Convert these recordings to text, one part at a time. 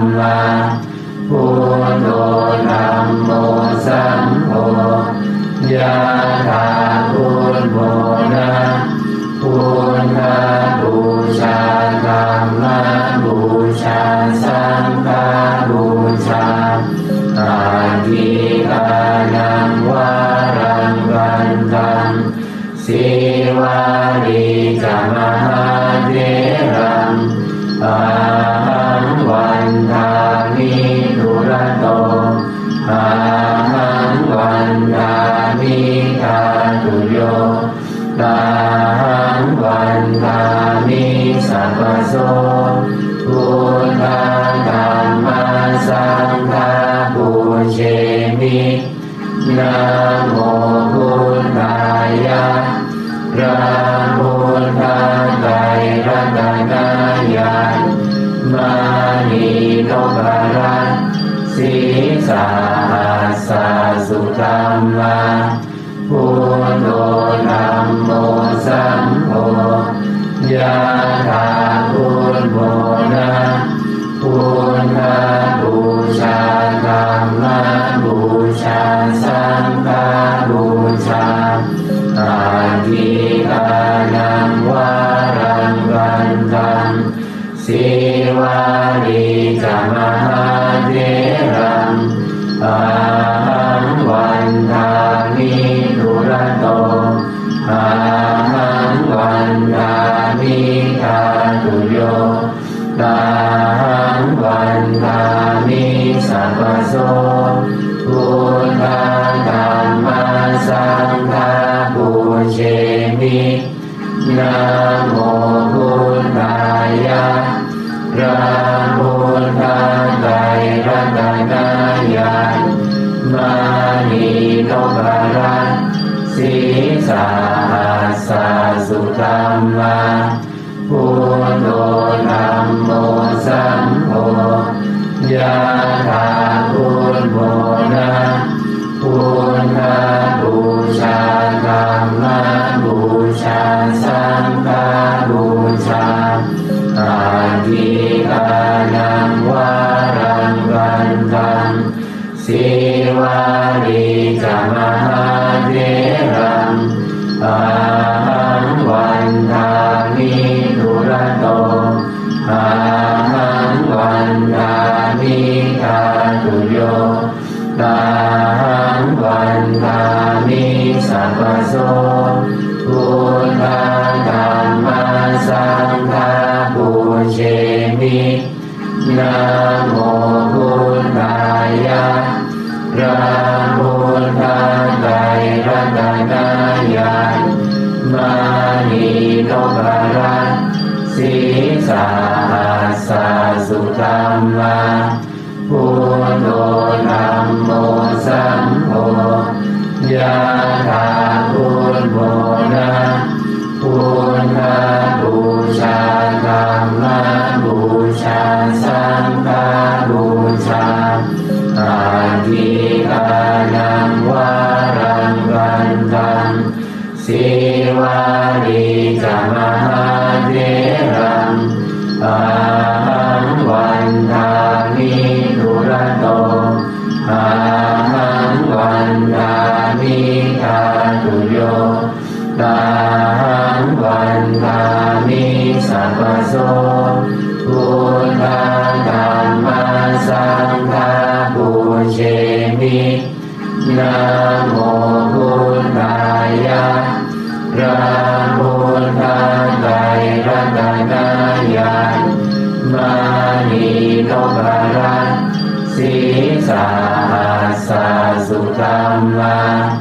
มมาพุทโธธัมโมสัมโฆยะถาพุทโธนะพุทธาบูชาธรรมบูชาสังฆาบูชาอาทิกานังวารังวันตังสีวารีจามา นีโนปรัตสีสาสสะสุธัมมาพุทโธธัมโมสัมโฆยะถาพุทโธนะพุทธบูชาธรรมบูชาสังฆบูชาอาทิกา รีจามหาเทรังอา สาสสะสุธัมมาพุทโธธัมโมสัมโฆยะถาพุทโธนะพุทธบูชา สัพพโสพุทธังธรรมสังฆาปุเชมินะโมพุทธายะพระพุทธไตรรัตนายานมานีโนปรัตสีสาสสะสุธัมมาพุทโธธัมโมสัมโฆ ยะถาพุทโธนะพุทธบูชาธรรมบูชาสังฆบูชาอาทิกานังวารังวันตังสีวารีจามหาเทรังอา โสพุทธังธรรมสังฆาปุเชมินะโมพุทายะระพุทธไตรัตนายานมานีโนปรัตสีสาหัสสะสุธัมมา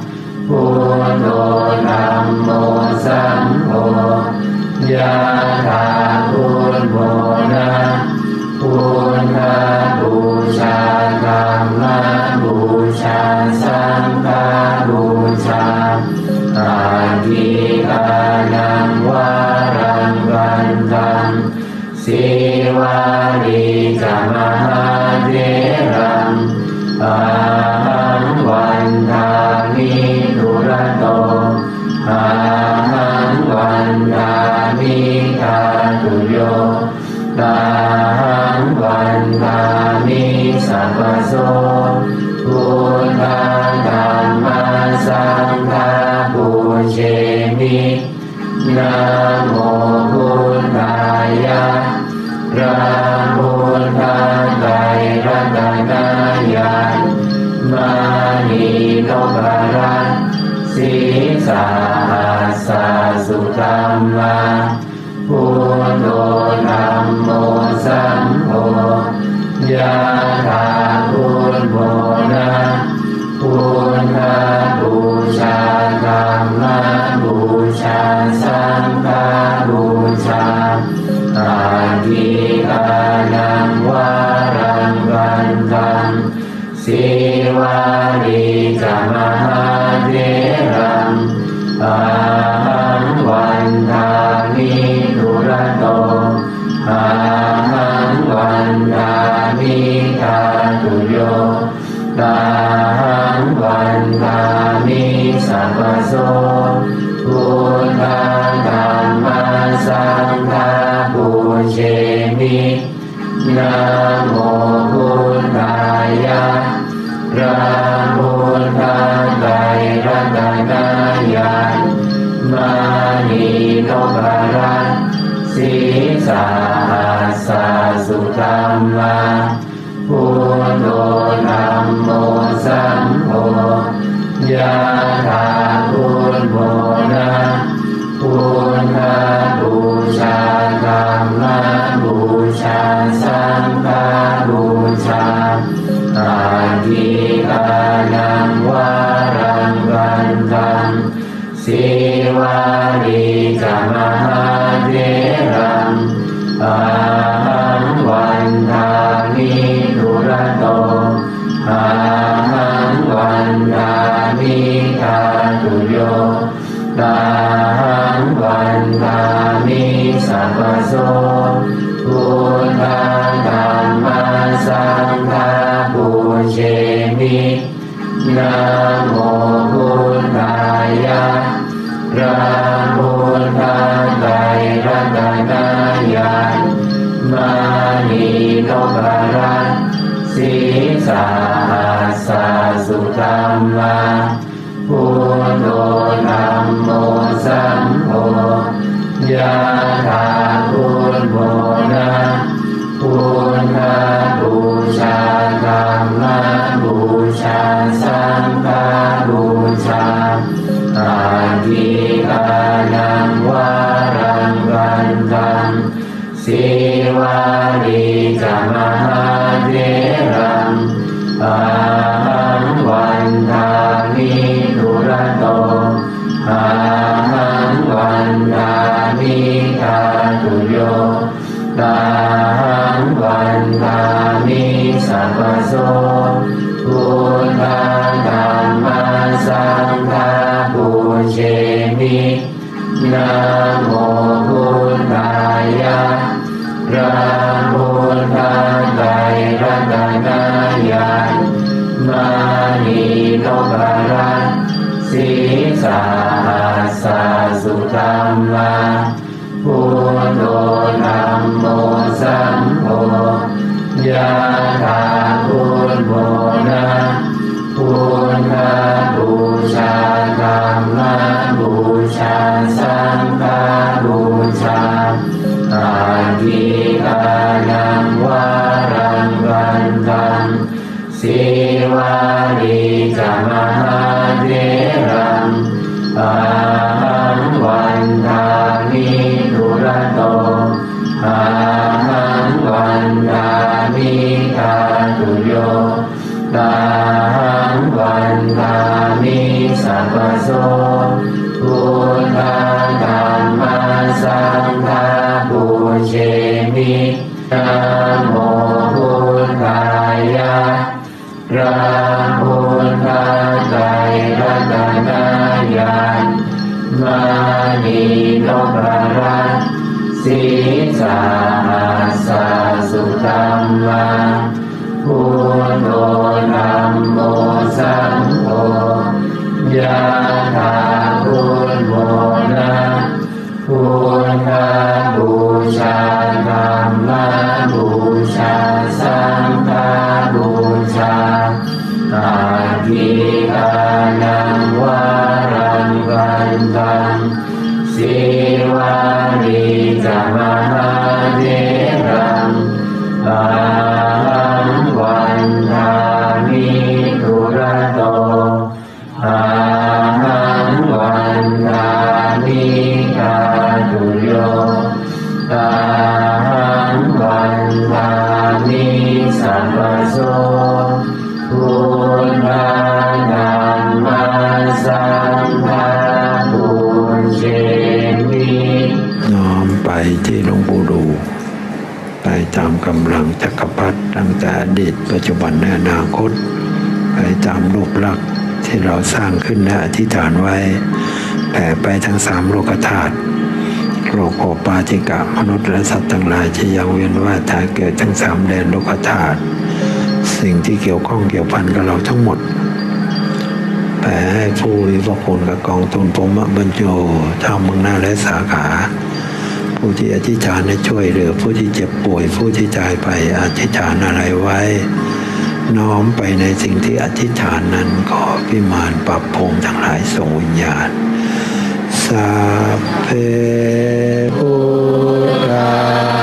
โนธัมโมสัง รัตนายานมานีนบารันสีสาสสะสุตัมมาพุทโธธัมโมสังโฆยะถาพุทโมนะพุทธบูชาธรรมบูชาสังฆบูชาอาทิกานา สีสาหั มิทาตุโยตาหังวันทามิสัพพโสพุทธังธรรมังสังฆังปูเชมินะโมพุทธายะพระพุทธไตรรัตนายามานีโนบารันสีสา มหาเทรังอาหังวันทามิทุระโตอาหังวันทามิทาตุโยตาหังวันทามิสัพพโสพุทธังธรรมสังฆังปูเชมินะโมพุทธายะ พระพุทธไตรรัตนายานมานีนบารันสีสาสสะสุตัมมาพุทโธธัมโมสังโฆยะถาพุทโมนะพุทธบูชาธรรมบูชาสา ตาทิตานังวารังกันตังสิวาริจามหาเดรังปาลวันทามิทุระโตอาหังวันทามิกาตุโยตา กำลังจักรพรรดิตั้งแต่อดีตปัจจุบันและอนาคต ไปตามรูปลักษณ์ที่เราสร้างขึ้นและอธิษฐานไว้แผ่ไปทั้งสามโลกธาตุโลกโอปาจิกะมนุษย์และสัตว์ทั้งหลายที่ยังเวียนว่ายตายเกิดทั้งสามแดนโลกธาตุสิ่งที่เกี่ยวข้องเกี่ยวพันกับเราทั้งหมดแผ่ให้ผู้มีพระคุณกับกองทุนพรมบรรจุชาวเมืองหน้าและสาขา ผู้ที่อธิษฐานให้ช่วยเหลือผู้ที่เจ็บป่วยผู้ที่จายไปอธิษฐานอะไรไว้ น้อมไปในสิ่งที่อธิษฐานนั้นขอพิมานปรับภูมิทั้งหลายส่งวิญญาณสัพเพพุทธาสา